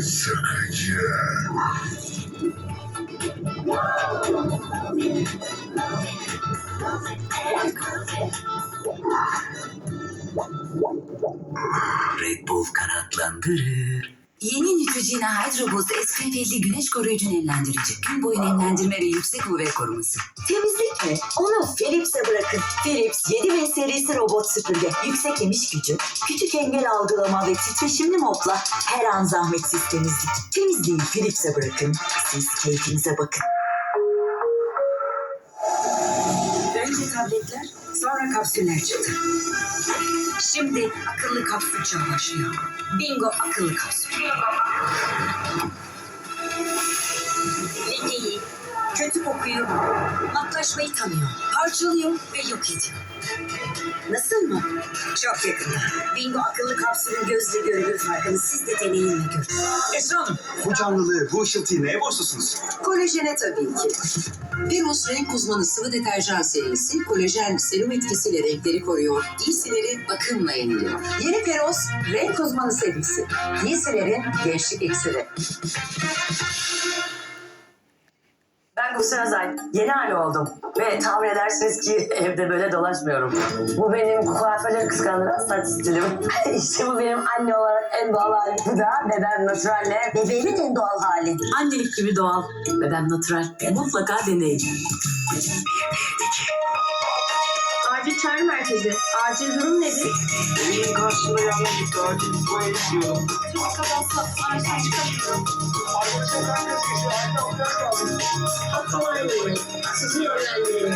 Sıkıcı. Red Bull kanatlandırır. Yeni Neutrogena Hydro Boost SPF'li güneş koruyucu nemlendirici. Gün boyu nemlendirme ve yüksek UV koruması. Temizlik mi? Onu Philips'e bırakın. Philips 7000 serisi robot süpürge. Yüksek emiş gücü, küçük engel algılama ve titreşimli mopla her an zahmetsiz temizlik. Temizliği Philips'e bırakın. Siz keyfinize bakın. Önce tabletler, sonra kapsüller çıktı. Şimdi akıllı kapsül çağı başlıyor. Bingo akıllı kapsül. Kokuyu, matlaşmayı tanıyor. Parçalıyor ve yok ediyor. Nasıl mı? Çok yakında. Bingo akıllı kapsülün gözle görülür farkını siz de deneyimle görün. Esra Hanım, bu canlılığı, bu ışıltıyı neye borçlusunuz? Kolajene tabii ki. Peros renk uzmanı sıvı deterjan serisi kolajen serum etkisiyle renkleri koruyor. Giysileri bakımla yeniliyor. Yeni Peros renk uzmanı serisi. Giysilerin gençlik iksiri. Ben Gülsün Özay. Yeni hali oldum. Ve tahmin edersiniz ki evde böyle dolaşmıyorum. Bu benim kuaförleri kıskandıran saç stilim. işte bu benim anne olarak en doğal halim. Bu da bebem naturalle. Bebeğimin en doğal hali. Annelik gibi doğal. Bebem natural. Mutlaka deneyin. Acil çağrı merkezi. Acil durum nedir? Evinin karşısında yanlışlıkla acil itfaiye istiyorum. Trafik kazası. Araçtan çıkamıyorum. Sizi yönlendirin.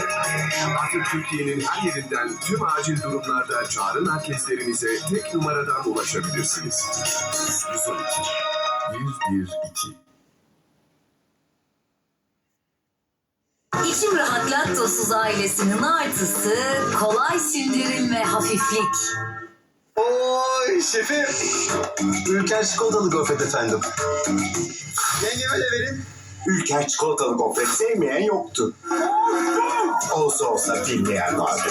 Artık Türkiye'nin her yerinden tüm acil durumlarda çağrı merkezlerimize tek numaradan ulaşabilirsiniz. 112 112 İçim rahat laktozsuz ailesinin artısı kolay sindirim ve hafiflik. Oy şefim. Ülker çikolatalı gofret efendim. Yengeme de verin. Ülker çikolatalı gofret sevmeyen yoktu. Olsa olsa bilmeyen vardı.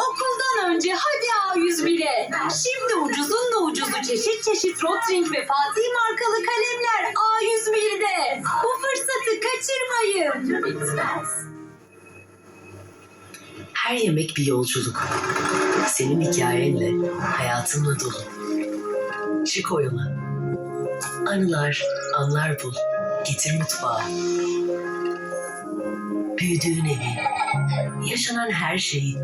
Okuldan önce hadi A101'e. Şimdi ucuzun da ucuzu çeşit çeşit Rotring ve Fatih markalı kalemler A101'de. Bu fırsatı kaçırmayın. Her yemek bir yolculuk. Senin hikayenle, hayatınla dolu. Çık o yola. Anılar, anlar bul. Getir mutfağa. Büyüdüğün evi, yaşanan her şeyi,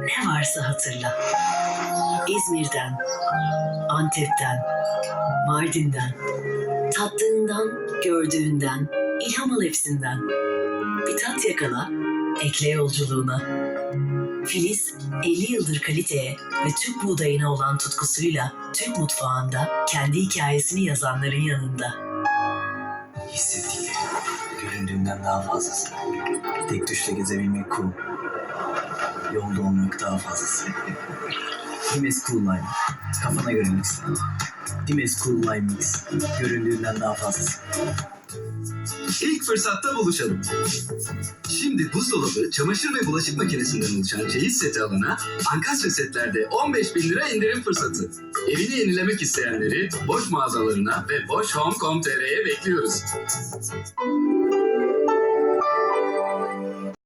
ne varsa hatırla. İzmir'den, Antep'ten, Mardin'den, tattığından, gördüğünden, ilham al hepsinden. Bir tat yakala, ekle yolculuğuna. Filiz 50 yıldır kaliteye ve Türk buğdayına olan tutkusuyla Türk mutfağında kendi hikayesini yazanların yanında. Hissettikleri göründüğünden daha fazlası. Tek tuşla gezebilmek cool. Yolda olmak daha fazlası. Dimes Cool Lime. Kafana göre mix. Dimes Cool Lime Mix. Göründüğünden daha fazlası. İlk fırsatta buluşalım. Şimdi buzdolabı, çamaşır ve bulaşık makinesinden oluşan çeyiz seti alana Ankastre setlerde 15 bin lira indirim fırsatı. Evini yenilemek isteyenleri boş mağazalarına ve boş.com.tr'ye bekliyoruz.